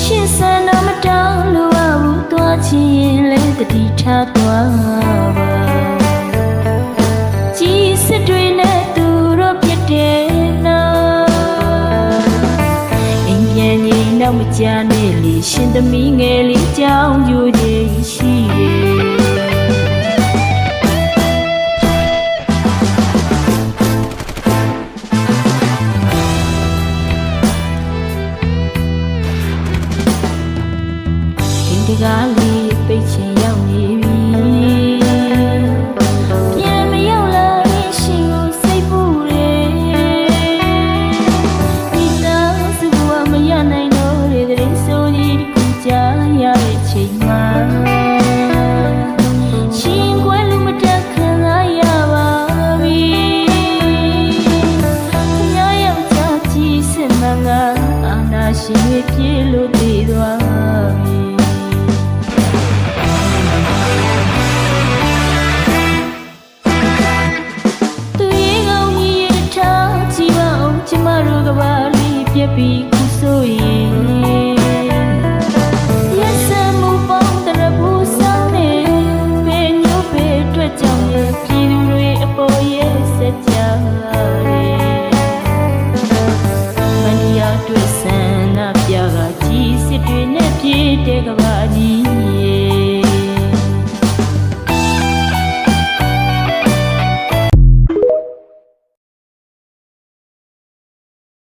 ရှင်းစံတော့မတောင်းလို့ဘူးသွားချင်ရင်လည်းတတိထားသွားပါကြီးစစ်တွေနဲ့သူတို့ပြတ်တယ်နော်အိမ်ပြန်ရင်တော့မကြနဲ့လေရှင်သမီးငယ်လေးကြောင်းကြိုးချင်ရှိရဲ့ ကားလေးပိတ်ချင်ရောက်နေပြီပြန်မရောက်လာရင်ရှင်ကိုစိတ်ပူတယ်ဒီတော့စုဘဝမရနိုင်တော့တဲ့တဲ့ဆိုကြီးတစ်ခုကြားရတဲ့ချိန်မှာရှင်ကွယ်လူမတက်ခံစားရပါပြီခမယောက်ျားကြီးစင်မငါအာနာရှင်ရဲ့ပြေလို့တည်သွားပြီ ပြက်ပြီးခုဆိုရင်ရက်စမှုပေါင်းတရဘူးဆောင်နေဘယ်ညို့ပဲအတွက်ကြောင့်ရဲ့ပြည်သူတွေအပေါ်ရဲ့စက်ကြတယ်မန္တရာတွေ့ဆန္ဒပြကကြီးစစ်တွေနဲ့ပြေးတဲ့ကပါ